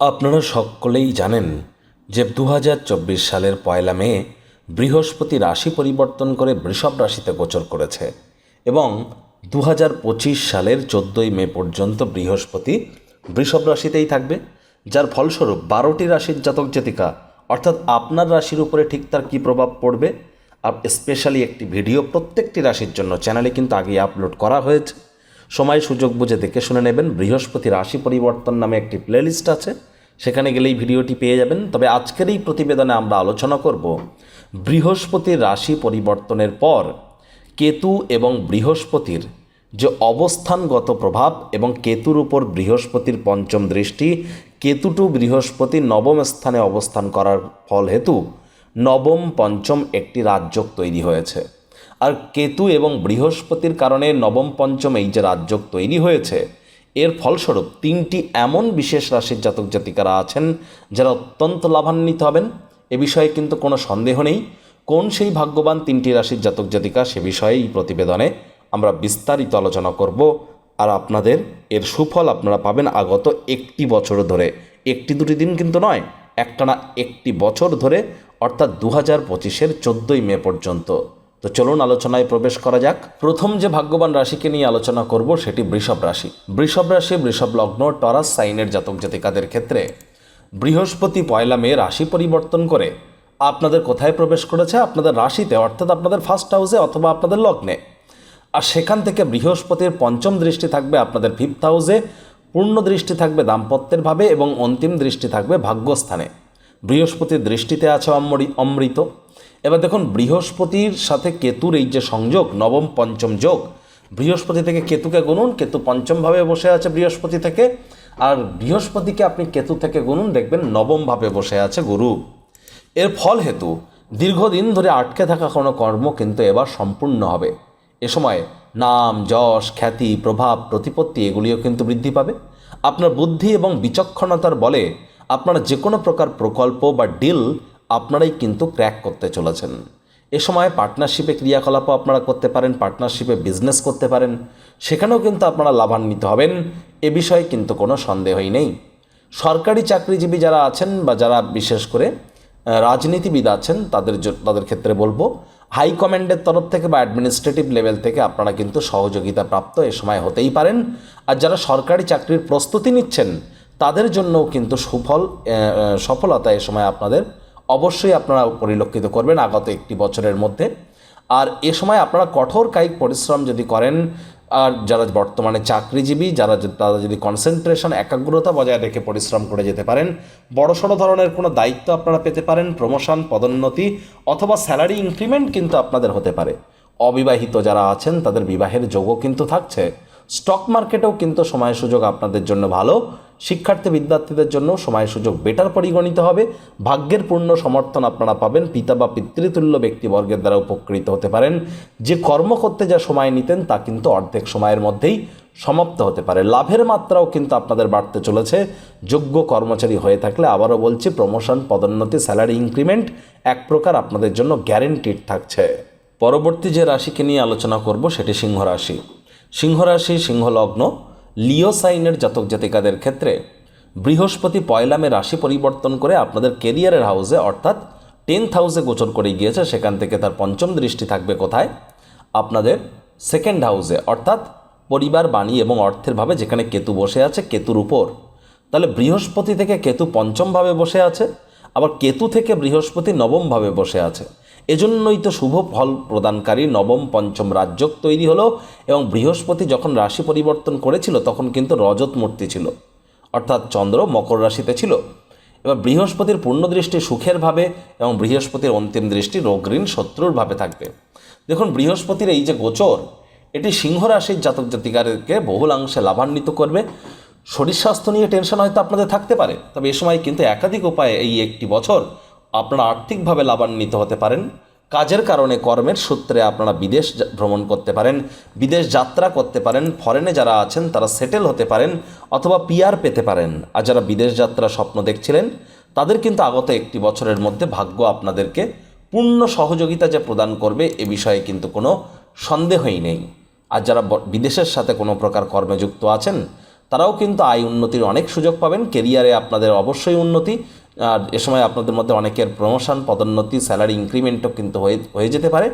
আপনারা সকলেই জানেন যে দু হাজার চব্বিশ সালের পয়লা মে বৃহস্পতি রাশি পরিবর্তন করে বৃষভ রাশিতে গোচর করেছে এবং দু হাজার পঁচিশ সালের চোদ্দোই মে পর্যন্ত বৃহস্পতি বৃষভ রাশিতেই থাকবে, যার ফলস্বরূপ বারোটি রাশির জাতক জাতিকা, অর্থাৎ আপনার রাশির উপরে ঠিক তার কী প্রভাব পড়বে স্পেশালি একটি ভিডিও প্রত্যেকটি রাশির জন্য চ্যানেলে কিন্তু আগে আপলোড করা হয়েছে। সময় সুযোগ বুঝে দেখে শুনে নেবেন। বৃহস্পতি রাশি পরিবর্তন নামে একটি প্লেলিস্ট আছে। সেখানে গেলেই ভিডিওটি পেয়ে যাবেন। তবে আজকের এই প্রতিবেদনে আমরা আলোচনা করব বৃহস্পতির রাশি পরিবর্তনের পর কেতু এবং বৃহস্পতির যে অবস্থানগত প্রভাব এবং কেতুর উপর বৃহস্পতির পঞ্চম দৃষ্টি, কেতু টু বৃহস্পতি নবম স্থানে অবস্থান করার ফল হেতু নবম পঞ্চম একটি রাজযোগ তৈরি হয়েছে। আর কেতু এবং বৃহস্পতির কারণে নবম পঞ্চম এই যে রাজযোগ তৈরি হয়েছে, এর ফলস্বরূপ তিনটি এমন বিশেষ রাশির জাতক জাতিকারা আছেন যারা অত্যন্ত লাভান্বিত হবেন। এ বিষয়ে কিন্তু কোনো সন্দেহ নেই। কোন সেই ভাগ্যবান তিনটি রাশির জাতক জাতিকা, সে বিষয়ে এই প্রতিবেদনে আমরা বিস্তারিত আলোচনা করব। আর আপনাদের এর সুফল আপনারা পাবেন আগত একটি বছর ধরে। একটি দুটি দিন কিন্তু নয়, একটানা একটি বছর ধরে, অর্থাৎ দু হাজার পঁচিশের চোদ্দোই মে পর্যন্ত। তো চলুন আলোচনায় প্রবেশ করা যাক। প্রথম যে ভাগ্যবান রাশিকে নিয়ে আলোচনা করব সেটি বৃষভ রাশি। বৃষভ রাশি, বৃষভ লগ্ন, টরাস, সাইনের জাতক জাতিকাদের ক্ষেত্রে বৃহস্পতি পয়লা মে রাশি পরিবর্তন করে আপনাদের কোথায় প্রবেশ করেছে? আপনাদের রাশিতে, অর্থাৎ আপনাদের ফার্স্ট হাউসে অথবা আপনাদের লগ্নে। আর সেখান থেকে বৃহস্পতির পঞ্চম দৃষ্টি থাকবে আপনাদের ফিফথ হাউসে পূর্ণ দৃষ্টি থাকবে দাম্পত্যের ভাবে এবং অন্তিম দৃষ্টি থাকবে ভাগ্যস্থানে। বৃহস্পতির দৃষ্টিতে আছে অমৃত। এবার দেখুন, বৃহস্পতির সাথে কেতুর এই যে সংযোগ, নবম পঞ্চম যোগ, বৃহস্পতি থেকে কেতুকে গুনুন, কেতু পঞ্চমভাবে বসে আছে বৃহস্পতি থেকে, আর বৃহস্পতিকে আপনি কেতু থেকে গুনুন, দেখবেন নবমভাবে বসে আছে গুরু। এর ফল হেতু, দীর্ঘদিন ধরে আটকে থাকা কোনো কর্ম কিন্তু এবার সম্পূর্ণ হবে। এ সময় নাম, যশ, খ্যাতি, প্রভাব, প্রতিপত্তি এগুলিও কিন্তু বৃদ্ধি পাবে। আপনার বুদ্ধি এবং বিচক্ষণতার বলে আপনারা যে কোনো প্রকার প্রকল্প বা ডিল আপনারাই কিন্তু ক্র্যাক করতে চলেছেন। এ সময় পার্টনারশিপে ক্রিয়াকলাপও আপনারা করতে পারেন, পার্টনারশিপে বিজনেস করতে পারেন, সেখানেও কিন্তু আপনারা লাভান্বিত হবেন, এ বিষয়ে কিন্তু কোনো সন্দেহই নেই। সরকারি চাকরিজীবী যারা আছেন বা যারা বিশেষ করে রাজনীতিবিদ আছেন, তাদের তাদের ক্ষেত্রে বলব হাইকমান্ডের তরফ থেকে বা অ্যাডমিনিস্ট্রেটিভ লেভেল থেকে আপনারা কিন্তু সহযোগিতা প্রাপ্ত এ সময় হতেই পারেন। আর যারা সরকারি চাকরির প্রস্তুতি নিচ্ছেন, তাদের জন্যও কিন্তু সুফল সফলতা এ সময় আপনাদের অবশ্যই আপনারা পরিলক্ষিত করবেন আগত একটি বছরের মধ্যে। আর এ সময় আপনারা কঠোর কায়িক পরিশ্রম যদি করেন, আর যারা বর্তমানে চাকরিজীবী, যারা তারা যদি কনসেন্ট্রেশন একাগ্রতা বজায় রেখে পরিশ্রম করে যেতে পারেন, বড়সড় ধরনের কোনো দায়িত্ব আপনারা পেতে পারেন প্রমোশন পদোন্নতি, অথবা স্যালারি ইনক্রিমেন্ট কিন্তু আপনাদের হতে পারে। অবিবাহিত যারা আছেন, তাদের বিবাহের যোগও কিন্তু থাকছে। স্টক মার্কেটেও কিন্তু সময় সুযোগ আপনাদের জন্য ভালো। শিক্ষার্থী বিদ্যার্থীদের জন্য সময় সুযোগ বেটার পরিগণিত হবে। ভাগ্যের পূর্ণ সমর্থন আপনারা পাবেন, পিতা বা পিতৃতুল্য ব্যক্তিবর্গের দ্বারা উপকৃত হতে পারেন। যে কর্ম করতে যা সময় নিতেন তা কিন্তু অর্ধেক সময়ের মধ্যেই সমাপ্ত হতে পারে। লাভের মাত্রাও কিন্তু আপনাদের বাড়তে চলেছে। যোগ্য কর্মচারী হয়ে থাকলে আবারও বলছি প্রমোশন পদোন্নতি স্যালারি ইনক্রিমেন্ট এক প্রকার আপনাদের জন্য গ্যারেন্টিড থাকছে। পরবর্তী যে রাশিকে নিয়ে আলোচনা করব, সেটি সিংহ রাশি। সিংহ সিংহলগ্ন সিংহ লগ্ন লিও সাইনের জাতক জাতিকাদের ক্ষেত্রে বৃহস্পতি পয়লামে রাশি পরিবর্তন করে আপনাদের কেরিয়ারের হাউসে, অর্থাৎ টেন্থ হাউসে গোচর করে গিয়েছে, সেখান থেকে তার পঞ্চম দৃষ্টি থাকবে কোথায়? আপনাদের সেকেন্ড হাউসে, অর্থাৎ পরিবার, বাণী এবং অর্থের ভাবে যেখানে কেতু বসে আছে, কেতুর উপর। তাহলে বৃহস্পতি থেকে কেতু পঞ্চমভাবে বসে আছে, আবার কেতু থেকে বৃহস্পতি নবমভাবে বসে আছে। এজন্যই তো শুভ ফল প্রদানকারী নবম পঞ্চম রাজ্যক তৈরি হলো এবং বৃহস্পতি যখন রাশি পরিবর্তন করেছিল, তখন কিন্তু রজত মূর্তি ছিল। অর্থাৎ চন্দ্র মকর রাশিতে ছিল। এবার বৃহস্পতির পূর্ণ দৃষ্টি সুখের ভাবে এবং বৃহস্পতির অন্তিম দৃষ্টি রোগঋণ শত্রুর ভাবে থাকবে। দেখুন, বৃহস্পতির এই যে গোচর, এটি সিংহ রাশির জাতক জাতিকারকে বহুলাংশে লাভান্বিত করবে। শরীর স্বাস্থ্য নিয়ে টেনশন হয়তো আপনাদের থাকতে পারে, তবে এ সময় কিন্তু একাধিক উপায়ে এই একটি বছর আপনারা আর্থিকভাবে লাভান্বিত হতে পারেন। কাজের কারণে কর্মের সূত্রে আপনারা বিদেশ ভ্রমণ করতে পারেন, বিদেশ যাত্রা করতে পারেন, ফরেনে যারা আছেন তারা সেটেল হতে পারেন অথবা পিআর পেতে পারেন। আর যারা বিদেশ যাত্রা স্বপ্ন দেখছিলেন, তাদের কিন্তু আগত একটি বছরের মধ্যে ভাগ্য আপনাদেরকে পূর্ণ সহযোগিতা যে প্রদান করবে এ বিষয়ে কিন্তু কোনো সন্দেহই নেই। আর যারা বিদেশের সাথে কোনো প্রকার কর্মে যুক্ত আছেন, তারাও কিন্তু আয় উন্নতির অনেক সুযোগ পাবেন। কেরিয়ারে আপনাদের অবশ্যই উন্নতি আর এ সময় আপনাদের মধ্যে অনেকের প্রমোশন পদোন্নতি স্যালারি ইনক্রিমেন্টও কিন্তু হয়ে হয়ে যেতে পারে।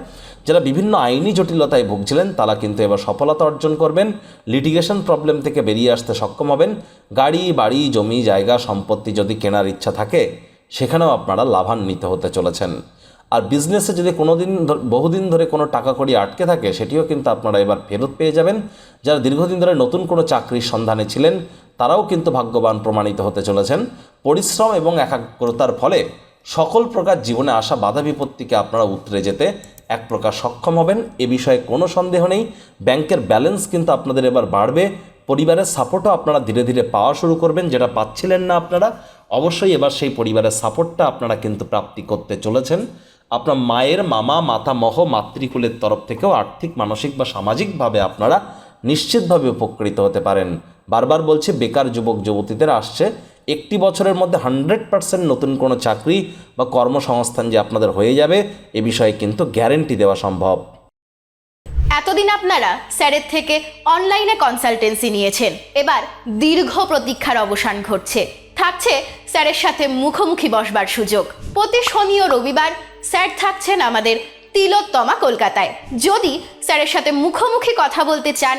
যারা বিভিন্ন আইনি জটিলতায় ভুগছিলেন, তারা কিন্তু এবার সফলতা অর্জন করবেন লিটিগেশন প্রবলেম থেকে বেরিয়ে আসতে সক্ষম হবেন। গাড়ি, বাড়ি, জমি, জায়গা, সম্পত্তি যদি কেনার ইচ্ছা থাকে, সেখানেও আপনারা লাভান্বিত হতে চলেছেন। আর বিজনেসে যদি কোনো দিন বহুদিন ধরে কোনো টাকা কড়ি আটকে থাকে, সেটিও কিন্তু আপনারা এবার ফেরত পেয়ে যাবেন। যারা দীর্ঘদিন ধরে নতুন কোনো চাকরির সন্ধানে ছিলেন তারাও কিন্তু ভাগ্যবান প্রমাণিত হতে চলেছেন। পরিশ্রম এবং একাগ্রতার ফলে সকল প্রকার জীবনে আসা বাধা বিপত্তিকে আপনারা উতরে যেতে এক প্রকার সক্ষম হবেন। এ বিষয়ে কোনো সন্দেহ নেই। ব্যাংকের ব্যালেন্স কিন্তু আপনাদের এবার বাড়বে। পরিবারের সাপোর্টও আপনারা ধীরে ধীরে পাওয়া শুরু করবেন। যেটা পাচ্ছিলেন না আপনারা, অবশ্যই এবার সেই পরিবারের সাপোর্টটা আপনারা কিন্তু প্রাপ্তি করতে চলেছেন। আপনার মায়ের মামা, মাতামহ, মাতৃকুলের তরফ থেকেও আর্থিক, মানসিক বা সামাজিকভাবে আপনারা নিশ্চিতভাবে উপকৃত হতে পারেন। বারবার বলছে, বেকার যুবক, যুবতীদের আসছে। একটি বছরের মধ্যে হান্ড্রেড পার্সেন্ট নতুন কোনো চাকরি বা কর্মসংস্থান যে আপনাদের হয়ে যাবে, এ বিষয়ে কিন্তু গ্যারেন্টি দেওয়া সম্ভব। এতদিন আপনারা স্যারের থেকে অনলাইনে কনসালটেন্সি নিয়েছেন। এবার দীর্ঘ প্রতীক্ষার অবসান ঘটছে। থাকছে স্যারের সাথে মুখোমুখি বসবার সুযোগ। প্রতি শনি ও রবিবার স্যার থাকছেন আমাদের তিলোত্তমা কলকাতায়। যদি স্যারের সাথে মুখোমুখি কথা বলতে চান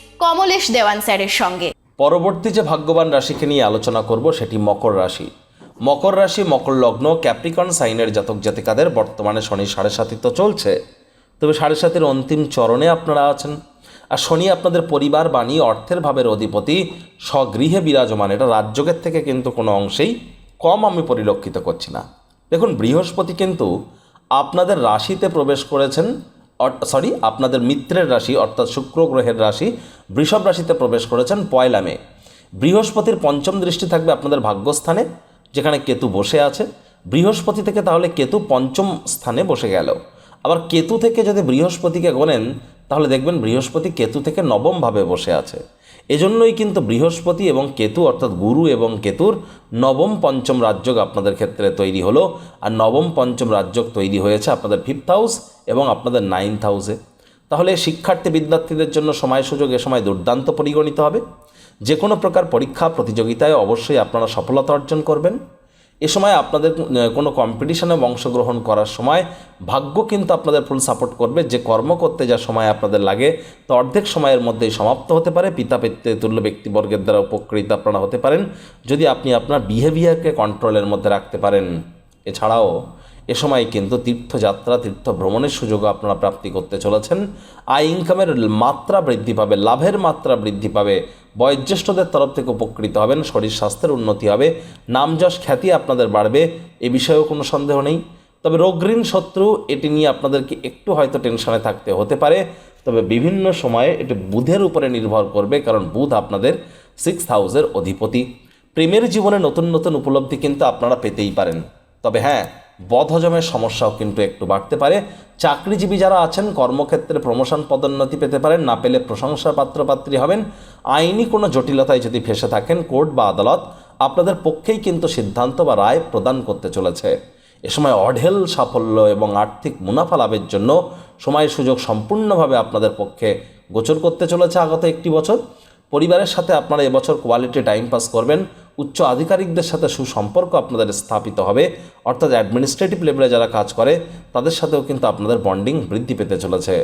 কমলেশ দেওয়ান স্যারের সঙ্গে। পরবর্তী যে ভাগ্যবান রাশিকে নিয়ে আলোচনা করব সেটি মকর রাশি। মকর রাশি, মকর লগ্ন, ক্যাপ্রিকন সাইনের জাতক জাতিকাদের বর্তমানে শনি সাড়ে সাতিত্ব চলছে। তবে সাড়ে সাতের অন্তিম চরণে আপনারা আছেন। আর শনি আপনাদের পরিবার, বাণী, অর্থের ভাবের অধিপতি, স্বগৃহে বিরাজমান। এটা রাজ্যকের থেকে কিন্তু কোনো অংশেই কম আমি পরিলক্ষিত করছি না। দেখুন, বৃহস্পতি কিন্তু আপনাদের রাশিতে প্রবেশ করেছেন সরি আপনাদের মিত্রের রাশি, অর্থাৎ শুক্র গ্রহের রাশি বৃষভ রাশিতে প্রবেশ করেছেন পয়লা মে। বৃহস্পতির পঞ্চম দৃষ্টি থাকবে আপনাদের ভাগ্যস্থানে, যেখানে কেতু বসে আছে। বৃহস্পতি থেকে তাহলে কেতু পঞ্চম স্থানে বসে গেল। আবার কেতু থেকে যদি বৃহস্পতিকে গোনেন, তাহলে দেখবেন বৃহস্পতি কেতু থেকে নবমভাবে বসে আছে। এজন্যই কিন্তু বৃহস্পতি এবং কেতু, অর্থাৎ গুরু এবং কেতুর নবম পঞ্চম রাজ্যক আপনাদের ক্ষেত্রে তৈরি হলো। আর নবম পঞ্চম রাজ্যক তৈরি হয়েছে আপনাদের ফিফথ হাউস এবং আপনাদের নাইনথ হাউসে তাহলে শিক্ষার্থী বিদ্যার্থীদের জন্য সময় সুযোগ, এ সময় দুর্দান্ত পরিগণিত হবে। যে কোনো প্রকার পরীক্ষা, প্রতিযোগিতায় অবশ্যই আপনারা সফলতা অর্জন করবেন। এ সময় আপনাদের কোনো কম্পিটিশনে অংশগ্রহণ করার সময় ভাগ্য কিন্তু আপনাদের ফুল সাপোর্ট করবে। যে কর্ম করতে যা সময় আপনাদের লাগে, তো অর্ধেক সময়ের মধ্যেই সমাপ্ত হতে পারে। পিতা পিতৃ তুল্য ব্যক্তিবর্গের দ্বারা উপকৃত আপনারা হতে পারেন। যদি আপনি আপনার বিহেভিয়ারকে কন্ট্রোলের মধ্যে রাখতে পারেন, এছাড়াও এ সময় কিন্তু তীর্থযাত্রা তীর্থ ভ্রমণের সুযোগও আপনারা প্রাপ্তি করতে চলেছেন। আয় ইনকামের মাত্রা বৃদ্ধি পাবে, লাভের মাত্রা বৃদ্ধি পাবে। বয়োজ্যেষ্ঠদের তরফ থেকে উপকৃত হবেন, শরীর স্বাস্থ্যের উন্নতি হবে নাম যশ খ্যাতি আপনাদের বাড়বে, এ বিষয়েও কোনো সন্দেহ নেই। তবে রোগঋণ শত্রু, এটি নিয়ে আপনাদেরকে একটু হয়তো টেনশনে থাকতে হতে পারে। তবে বিভিন্ন সময়ে এটি বুধের উপরে নির্ভর করবে, কারণ বুধ আপনাদের সিক্স হাউসের অধিপতি। প্রেমের জীবনে নতুন নতুন উপলব্ধি কিন্তু আপনারা পেতেই পারেন। তবে হ্যাঁ বদহজমের সমস্যাও কিন্তু একটু বাড়তে পারে। চাকরিজীবী যারা আছেন, কর্মক্ষেত্রে প্রমোশন পদোন্নতি পেতে পারেন, না পেলে প্রশংসার পাত্রপাত্রী হবেন। আইনি কোনো জটিলতায় যদি ফেসে থাকেন, কোর্ট বা আদালত আপনাদের পক্ষেই কিন্তু সিদ্ধান্ত বা রায় প্রদান করতে চলেছে। এ সময় অঢেল সাফল্য এবং আর্থিক মুনাফা লাভের জন্য সময় সুযোগ সম্পূর্ণভাবে আপনাদের পক্ষে গোচর করতে চলেছে আগত একটি বছর। পরিবারের সাথে আপনারা এবছর কোয়ালিটি টাইম পাস করবেন। উচ্চ আধিকারিকদের সাথে সুসম্পর্ক আপনাদের স্থাপিত হবে। অর্থাৎ অ্যাডমিনিস্ট্রেটিভ লেভেলে যারা কাজ করে, তাদের সাথেও কিন্তু আপনাদের বন্ডিং বৃদ্ধি পেতে চলেছে।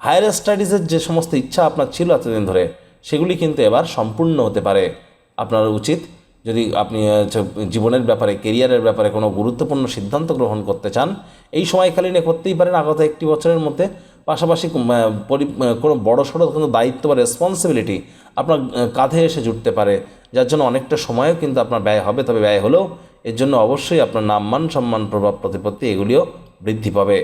হায়ার স্টাডিজের যে সমস্ত ইচ্ছা আপনার ছিল এতদিন ধরে, সেগুলি কিন্তু এবার সম্পূর্ণ হতে পারে। আপনার উচিত যদি আপনি জীবনের ব্যাপারে কেরিয়ারের ব্যাপারে কোনো গুরুত্বপূর্ণ সিদ্ধান্ত গ্রহণ করতে চান, এই সময়কালীনে করতেই পারেন। আগত একটি বছরের মধ্যে পাশাপাশি কোনো বড় সড়ো কোনো দায়িত্ব বা রেসপন্সিবিলিটি আপনার কাঁধে এসে জুটতে পারে, যার জন্য অনেকটা সময়ও কিন্তু আপনার ব্যয় হবে, তবে ব্যয় হলেও এর জন্য অবশ্যই আপনার নাম, মান, সম্মান, প্রভাব, প্রতিপত্তি এগুলিও বৃদ্ধি পাবে।